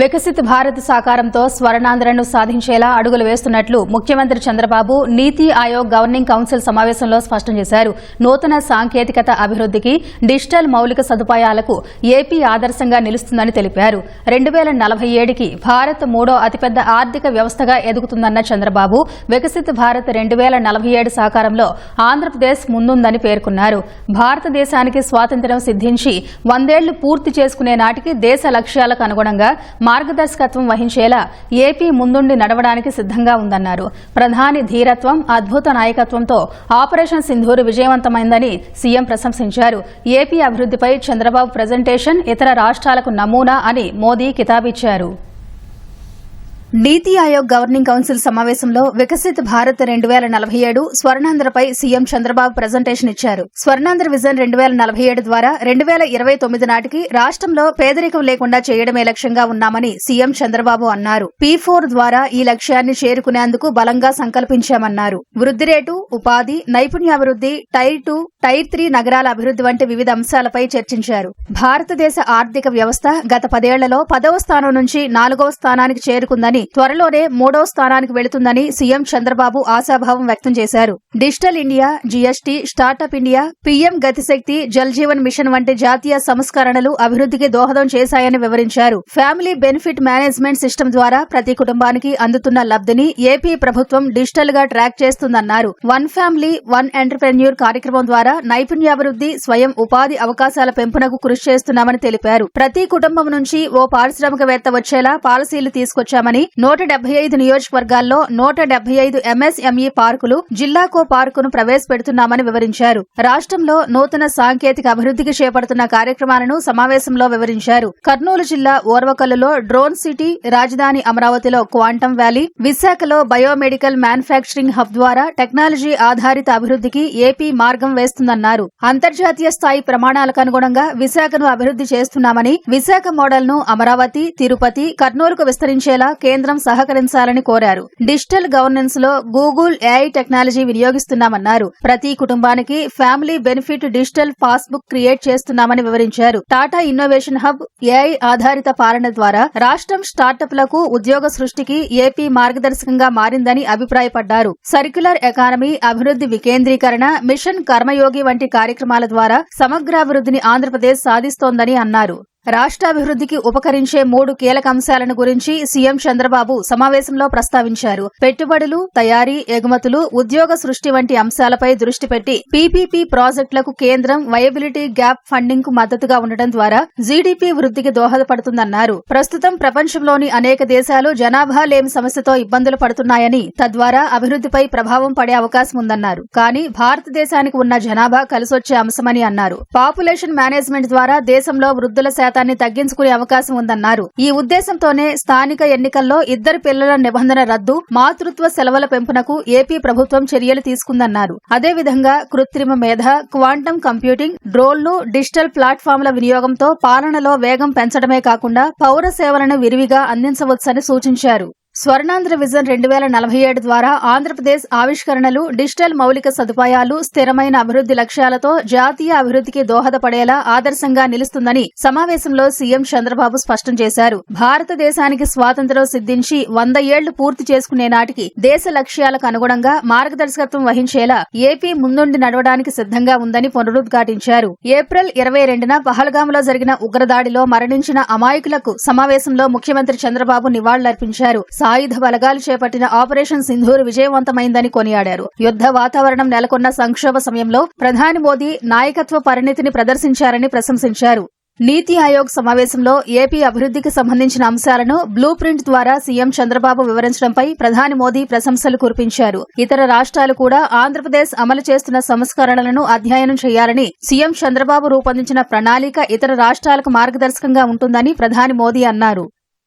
వికసిత్ భారత్ సాకారంతో స్వర్ణాంధ్రను సాధించేలా అడుగులు వేస్తున్నట్లు ముఖ్యమంత్రి చంద్రబాబు నీతి ఆయోగ్ గవర్నింగ్ కౌన్సిల్ సమావేశంలో స్పష్టం చేశారు. నూతన సాంకేతికత అభివృద్ధికి డిజిటల్ మౌలిక సదుపాయాలకు ఏపీ ఆదర్శంగా నిలుస్తుందని తెలిపారు. రెండు వేల నలభై ఏడుకి భారత్ మూడో అతిపెద్ద ఆర్థిక వ్యవస్థగా ఎదుగుతుందన్న చంద్రబాబు వికసిత్ భారత్ రెండు వేల నలభై ఏడు సాకారంలో ఆంధ్రప్రదేశ్ ముందుందని పేర్కొన్నారు. భారతదేశానికి స్వాతంత్ర్యం సిద్ధించి వందేళ్ళు పూర్తి చేసుకునే నాటికి దేశ లక్ష్యాలకు అనుగుణంగా మార్గదర్శకత్వం వహించేలా ఏపీ ముందుండి నడవడానికి సిద్ధంగా ఉందన్నారు. ప్రధాని ధీరత్వం అద్భుత నాయకత్వంతో ఆపరేషన్ సింధూరు విజయవంతమైందని సీఎం ప్రశంసించారు. ఏపీ అభివృద్ధిపై చంద్రబాబు ప్రజెంటేషన్ ఇతర రాష్ట్రాలకు నమూనా అని మోదీ కితాబిచ్చారు. నీతి ఆయోగ్ గవర్నింగ్ కౌన్సిల్ సమావేశంలో వికసిత్ భారత్ రెండు వేల నలభై ఏడు స్వర్ణాంధ్రపై సీఎం చంద్రబాబు ప్రజెంటేషన్ ఇచ్చారు. స్వర్ణాంధ్ర విజన్ రెండు వేల నలభై ఏడు ద్వారా రెండు వేల ఇరవై తొమ్మిది నాటికి రాష్ట్రంలో పేదరికం లేకుండా చేయడమే లక్ష్యంగా ఉన్నామని సీఎం చంద్రబాబు అన్నారు. పీ ఫోర్ ద్వారా ఈ లక్ష్యాన్ని చేరుకునేందుకు బలంగా సంకల్పించామన్నారు. వృద్ధి రేటు ఉపాధి నైపుణ్యాభివృద్ధి టైర్ టూ టైర్ త్రీ నగరాల అభివృద్ధి వంటి వివిధ అంశాలపై చర్చించారు. భారతదేశ ఆర్థిక వ్యవస్థ గత పదేళ్ళలో పదవ స్థానం నుంచి నాలుగవ స్థానానికి చేరుకుందని త్వరలోనే మూడో స్థానానికి వెళుతుందని సీఎం చంద్రబాబు ఆశాభావం వ్యక్తం చేశారు. Digital India GST startup India PM Gatishakti Jal Jeevan mission వంటి జాతీయ సంస్కరణలు అభివృద్ధికి దోహదం చేశాయని వివరించారు. ఫ్యామిలీ బెనిఫిట్ మేనేజ్మెంట్ సిస్టమ్ ద్వారా ప్రతి కుటుంబానికి అందుతున్న లబ్ధిని ఏపీ ప్రభుత్వం డిజిటల్గా ట్రాక్ చేస్తుందన్నారు. వన్ ఫ్యామిలీ వన్ ఎంటర్ప్రెన్యూర్ కార్యక్రమం ద్వారా నైపుణ్యాభివృద్ధి స్వయం ఉపాధి అవకాశాల పెంపునకు కృషి చేస్తున్నామని తెలిపారు. ప్రతి కుటుంబం నుంచి ఓ పారిశ్రామికవేత్త వచ్చేలా పాలసీలు తీసుకొచ్చామని నూట డెబ్బై ఐదు నియోజకవర్గాల్లో నూట డెబ్బై ఐదు ఎంఎస్ఎంఈ పార్కులు జిల్లాకో పార్కును ప్రవేశపెడుతున్నామని వివరించారు. రాష్ట్రంలో నూతన సాంకేతిక అభివృద్ధికి చేపడుతున్న కార్యక్రమాలను సమావేశంలో వివరించారు. కర్నూలు జిల్లా ఓర్వకల్లులో డ్రోన్ సిటీ రాజధాని అమరావతిలో క్వాంటం వ్యాలీ విశాఖలో బయోమెడికల్ మ్యానుఫ్యాక్చరింగ్ హబ్ ద్వారా టెక్నాలజీ ఆధారిత అభివృద్ధికి ఏపీ మార్గం వేస్తుందన్నారు. అంతర్జాతీయ స్థాయి ప్రమాణాలకు అనుగుణంగా విశాఖను అభివృద్ధి చేస్తున్నామని విశాఖ మోడల్ను అమరావతి తిరుపతి కర్నూలుకు విస్తరించేలా కేంద్రం సహకరించాలని కోరారు. డిజిటల్ గవర్నెన్స్లో గూగుల్ ఏఐ టెక్నాలజీ వినియోగిస్తున్నామన్నారు. ప్రతి కుటుంబానికి family benefit digital passbook create చేస్తున్నామని వివరించారు. టాటా ఇన్నోవేషన్ హబ్ ఏఐ ఆధారిత పాలన ద్వారా రాష్ట్రం స్టార్టప్లకు ఉద్యోగ సృష్టికి ఏపీ మార్గదర్శకంగా మారిందని అభిప్రాయపడ్డారు. సర్క్యులర్ ఎకానమీ అభివృద్ధి వికేంద్రీకరణ మిషన్ కర్మయోగి వంటి కార్యక్రమాల ద్వారా సమగ్రాభివృద్ధిని ఆంధ్రప్రదేశ్ సాధిస్తోందని అన్నారు. రాష్ట్రాభివృద్ధికి ఉపకరించే మూడు కీలక అంశాలను గురించి సీఎం చంద్రబాబు సమావేశంలో ప్రస్తావించారు. పెట్టుబడులు తయారీ ఎగుమతులు ఉద్యోగ సృష్టి వంటి అంశాలపై దృష్టి పెట్టి పీపీపీ ప్రాజెక్టులకు కేంద్రం వయబిలిటీ గ్యాప్ ఫండింగ్కు మద్దతుగా ఉండటం ద్వారా జీడీపీ వృద్ధికి దోహదపడుతుందన్నారు. ప్రస్తుతం ప్రపంచంలోని అనేక దేశాలు జనాభా లేని సమస్యతో ఇబ్బందులు పడుతున్నాయని తద్వారా అభివృద్ధిపై ప్రభావం పడే అవకాశం ఉందన్నారు. కానీ భారతదేశానికి ఉన్న జనాభా కలిసొచ్చే అంశమని అన్నారు. పాపులేషన్ మేనేజ్మెంట్ ద్వారా దేశంలో వృద్ధుల శాతాన్ని తగ్గించుకునే అవకాశం ఉందన్నారు. ఈ ఉద్దేశంతోనే స్థానిక ఎన్నికల్లో ఇద్దరు పిల్లల నిబంధన రద్దు మాతృత్వ సెలవుల పెంపునకు ఏపీ ప్రభుత్వం చర్యలు తీసుకుందన్నారు. అదేవిధంగా కృత్రిమ మేధ క్వాంటం కంప్యూటింగ్ డ్రోన్లు డిజిటల్ ప్లాట్ఫామ్ల వినియోగంతో పాలనలో వేగం పెంచడమే కాకుండా పౌర సేవలను విరివిగా అందించవచ్చని సూచించారు. స్వర్ణాంధ్ర విజన్ రెండు వేల నలభై ఏడు ద్వారా ఆంధ్రప్రదేశ్ ఆవిష్కరణలు డిజిటల్ మౌలిక సదుపాయాలు స్థిరమైన అభివృద్ది లక్ష్యాలతో జాతీయ అభివృద్దికి దోహదపడేలా ఆదర్శంగా నిలుస్తుందని సమావేశంలో సీఎం చంద్రబాబు స్పష్టం చేశారు. భారతదేశానికి స్వాతంత్ర్యం సిద్ధించి వంద ఏళ్ళు పూర్తి చేసుకునే నాటికి దేశ లక్ష్యాలకు అనుగుణంగా మార్గదర్శకత్వం వహించేలా ఏపీ ముందుండి నడవడానికి సిద్ధంగా ఉందని పునరుద్ఘాటించారు. ఏప్రిల్ ఇరవై రెండున పహల్గాంలో జరిగిన ఉగ్రదాడిలో మరణించిన అమాయకులకు సమావేశంలో ముఖ్యమంత్రి చంద్రబాబు నివాళులర్పించారు. సాయుధ బలగాలు చేపట్టిన ఆపరేషన్ సింధూర్ విజయవంతమైందని కొనియాడారు. యుద్ద వాతావరణం నెలకొన్న సంక్షోభ సమయంలో ప్రధాని మోదీ నాయకత్వ పరిణితిని ప్రదర్శించారని ప్రశంసించారు. నీతి ఆయోగ్ సమావేశంలో ఏపీ అభివృద్ధికి సంబంధించిన అంశాలను బ్లూ ప్రింట్ ద్వారా సీఎం చంద్రబాబు వివరించడంపై ప్రధాని మోదీ ప్రశంసలు కురిపించారు. ఇతర రాష్ట్రాలు కూడా ఆంధ్రప్రదేశ్ అమలు చేస్తున్న సంస్కరణలను అధ్యయనం చేయాలని సీఎం చంద్రబాబు రూపొందించిన ప్రణాళిక ఇతర రాష్ట్రాలకు మార్గదర్శకంగా ఉంటుందని ప్రధాని మోదీ అన్నారు.